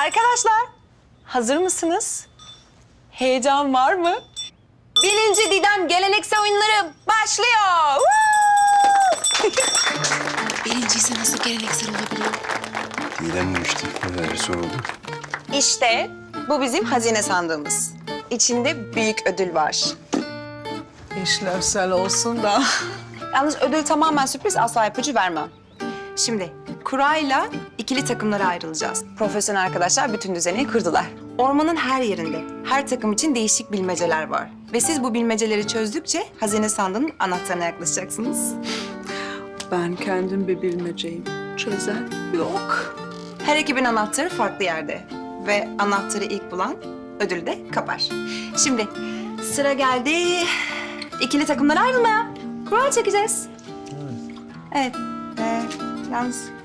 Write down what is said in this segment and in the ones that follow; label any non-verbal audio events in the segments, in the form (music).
Arkadaşlar, hazır mısınız? Heyecan var mı? Birinci Didem geleneksel oyunları başlıyor. (laughs) Birinciyse nasıl geleneksel olabiliyor? Didem demiştim. Neler soruldu? İşte bu bizim hazine sandığımız. İçinde büyük ödül var. İşlevsel olsun da. Yalnız ödül tamamen sürpriz, asla ipucu vermem. Şimdi kurayla ikili takımlara ayrılacağız. Profesyonel arkadaşlar bütün düzeni kırdılar. Ormanın her yerinde, her takım için değişik bilmeceler var. Ve siz bu bilmeceleri çözdükçe hazine sandığının anahtarına yaklaşacaksınız. Ben kendim bir bilmeceyim. Çözen yok. Her ekibin anahtarı farklı yerde. Ve anahtarı ilk bulan ödülü de kapar. Şimdi sıra geldi. İkili takımlara ayrılmaya. Kura çekeceğiz. Evet. Ee, yalnız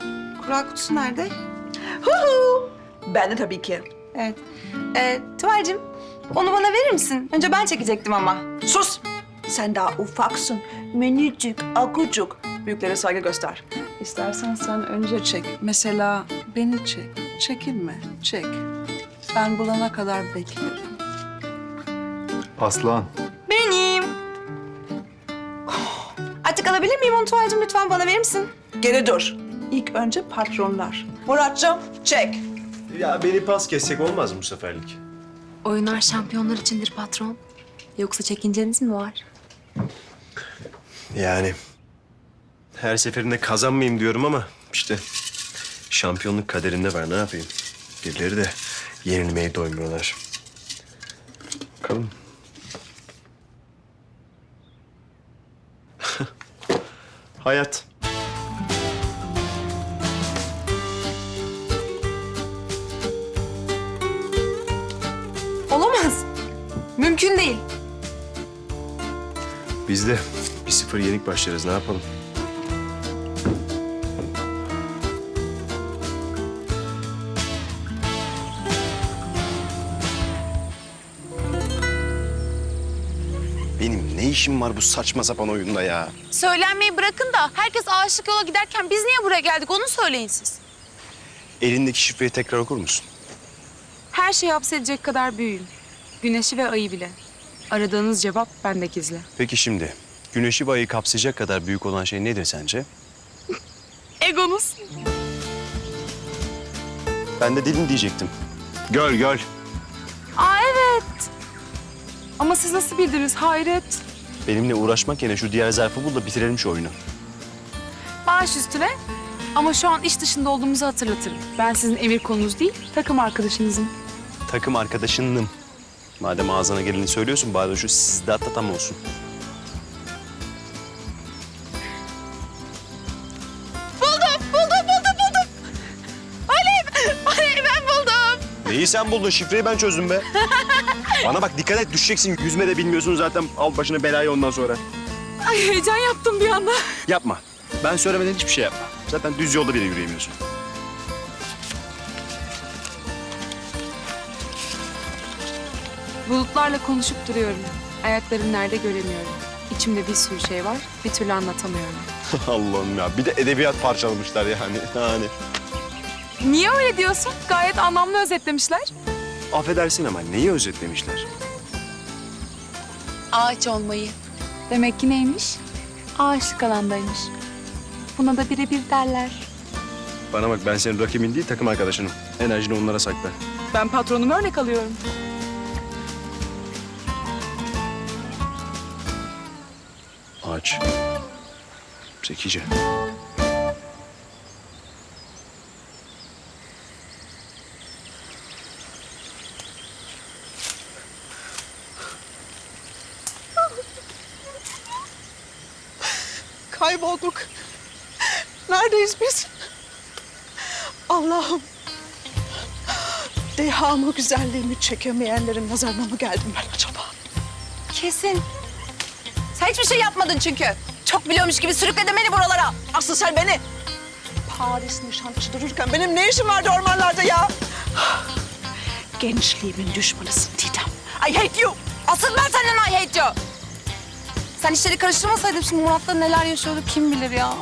kura kutusu nerede? Huhu. Ben de tabii ki. Evet. Ee, Tuval'cim onu bana verir misin? Önce ben çekecektim ama. Sus! Sen daha ufaksın. Minicik, akucuk. Büyüklere saygı göster. İstersen sen önce çek. Mesela beni çek. Çekinme, çek. Ben bulana kadar beklerim. Aslan. Benim. Artık alabilir miyim onu Tuval'cim? Lütfen bana verir misin? Geri dur. İlk önce patronlar. Muratcığım çek. Ya beni pas kessek olmaz mı bu seferlik? Oyunlar şampiyonlar içindir patron. Yoksa çekinceniz mi var? Yani her seferinde kazanmayayım diyorum ama işte şampiyonluk kaderinde var ne yapayım? Birileri de yenilmeye doymuyorlar. Bakalım. (laughs) Hayat. Mümkün değil. Biz de bir sıfır yenik başlarız ne yapalım? Benim ne işim var bu saçma sapan oyunda ya? Söylenmeyi bırakın da herkes aşık yola giderken biz niye buraya geldik onu söyleyin siz. Elindeki şifreyi tekrar okur musun? Her şeyi hapsedecek kadar büyüyün. Güneşi ve ayı bile. Aradığınız cevap bende gizli. Peki şimdi güneşi ve ayı kapsayacak kadar büyük olan şey nedir sence? Egonuz. Ben de dilin diyecektim. Göl göl. Aa evet. Ama siz nasıl bildiniz hayret. Benimle uğraşmak yerine şu diğer zarfı bul da bitirelim şu oyunu. Baş üstüne. Ama şu an iş dışında olduğumuzu hatırlatırım. Ben sizin emir konunuz değil, takım arkadaşınızım. Takım arkadaşınım. Madem ağzına geleni söylüyorsun bari şu sizde hatta tam olsun. Buldum, buldum, buldum, buldum. Oley, oley ben buldum. Neyi sen buldun? Şifreyi ben çözdüm be. (laughs) Bana bak dikkat et düşeceksin. Yüzme de bilmiyorsun zaten. Al başına belayı ondan sonra. Ay heyecan yaptım bir anda. Yapma. Ben söylemeden hiçbir şey yapma. Zaten düz yolda bile yürüyemiyorsun. Bulutlarla konuşup duruyorum. Ayaklarım nerede göremiyorum. İçimde bir sürü şey var, bir türlü anlatamıyorum. (laughs) Allah'ım ya. Bir de edebiyat parçalamışlar yani. Yani. Niye öyle diyorsun? Gayet anlamlı özetlemişler. Affedersin ama neyi özetlemişler? Ağaç olmayı. Demek ki neymiş? Ağaçlık alandaymış. Buna da birebir derler. Bana bak ben senin rakibin değil takım arkadaşınım. Enerjini onlara sakla. Ben patronumu örnek alıyorum. Ağaç. Zekice. Kaybolduk. Neredeyiz biz? Allah'ım. Dehamı, güzelliğimi çekemeyenlerin nazarına mı geldim ben acaba? Kesin. Hiçbir şey yapmadın çünkü. Çok biliyormuş gibi sürükledin beni buralara. Asıl sen beni Paris nişantaşı dururken benim ne işim vardı ormanlarda ya? Gençliğimin düşmanısın Didem. I hate you. Asıl ben senden I hate you. Sen işleri karıştırmasaydın şimdi Murat'la neler yaşıyordu kim bilir ya.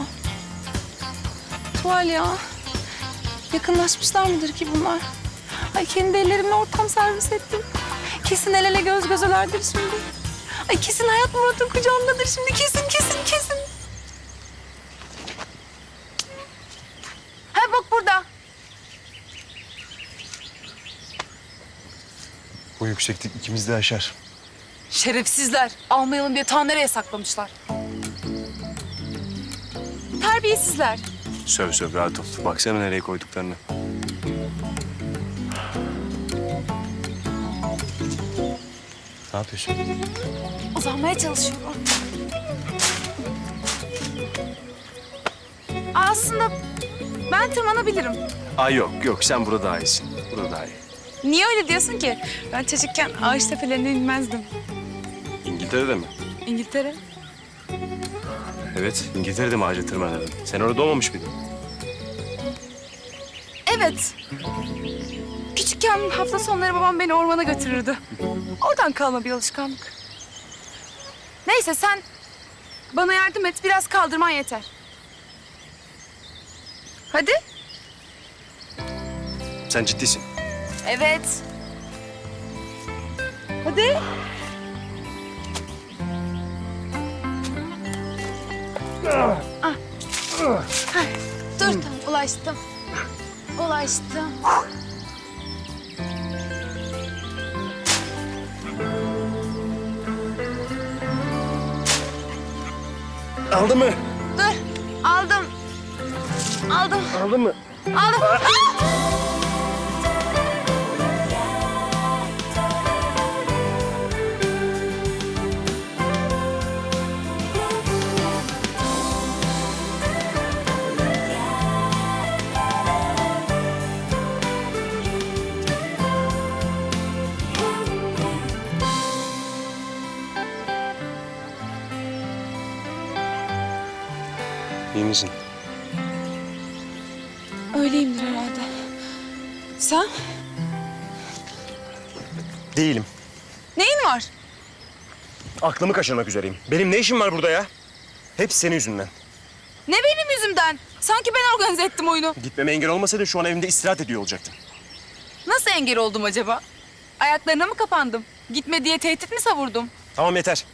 Tuval ya. Yakınlaşmışlar mıdır ki bunlar? Ay kendi ellerimle ortam servis ettim. Kesin el ele göz gözelerdir şimdi. Ay kesin hayat Murat'ın kucağındadır şimdi. Kesin kesin kesin. Ha bak burada. Bu yükseklik ikimiz de aşar. Şerefsizler. Almayalım diye ta nereye saklamışlar. Terbiyesizler. Söv söv rahat ol. Baksana nereye koyduklarını. Ne yapıyorsun? Uzanmaya çalışıyorum. Aslında ben tırmanabilirim. Aa yok yok sen burada daha iyisin. Burada daha iyi. Niye öyle diyorsun ki? Ben çocukken ağaç tepelerine inmezdim. İngiltere'de mi? İngiltere. Evet İngiltere'de mi ağaca tırmanırdın? Sen orada doğmamış mıydın? Evet. Küçükken hafta sonları babam beni ormana götürürdü. Oradan kalma bir alışkanlık. Neyse sen bana yardım et. Biraz kaldırman yeter. Hadi. Sen ciddisin. Evet. Hadi. Ah. Dur tamam ulaştım. Ulaştım. Aldın mı? Dur. Aldım. Aldım. Aldın mı? Aldım. Ah! (laughs) İyi misin? Öyleyimdir herhalde. Sen? Değilim. Neyin var? Aklımı kaçırmak üzereyim. Benim ne işim var burada ya? Hep senin yüzünden. Ne benim yüzümden? Sanki ben organize ettim oyunu. Gitmeme engel olmasaydın şu an evimde istirahat ediyor olacaktın. Nasıl engel oldum acaba? Ayaklarına mı kapandım? Gitme diye tehdit mi savurdum? Tamam yeter.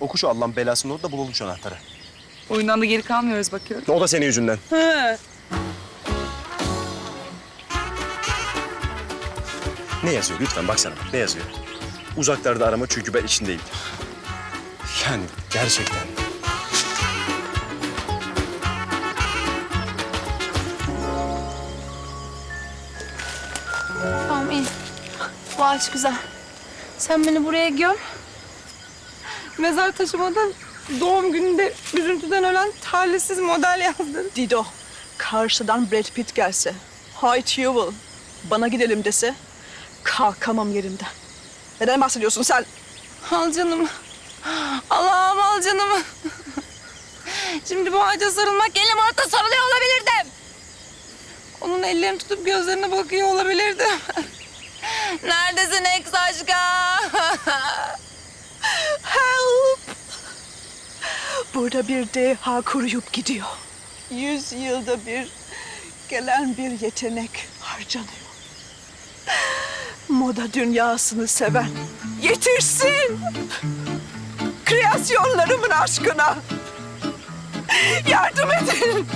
Oku şu Allah'ın belasını orada bulalım şu anahtarı. Oyundan da geri kalmıyoruz bakıyorum. O da senin yüzünden. Ne yazıyor lütfen baksana. Ne yazıyor? Uzaklarda arama çünkü ben içindeyim. Yani gerçekten. Tamam in. Bu ağaç güzel. Sen beni buraya göm. Mezar taşıma da doğum gününde üzüntüden ölen talihsiz model yazdın. Dido, karşıdan Brad Pitt gelse, Hi Jewel, bana gidelim dese, kalkamam yerimden. Neden bahsediyorsun sen? Al canımı. Allah'ım al canımı. Şimdi bu ağaca sarılmak elim Murat'a sarılıyor olabilirdim. Onun ellerini tutup gözlerine bakıyor olabilirdim. Neredesin ex aşka? Burada bir deha kuruyup gidiyor. Yüz yılda bir gelen bir yetenek harcanıyor. Moda dünyasını seven yetişsin! Kreasyonlarımın aşkına! Yardım edin!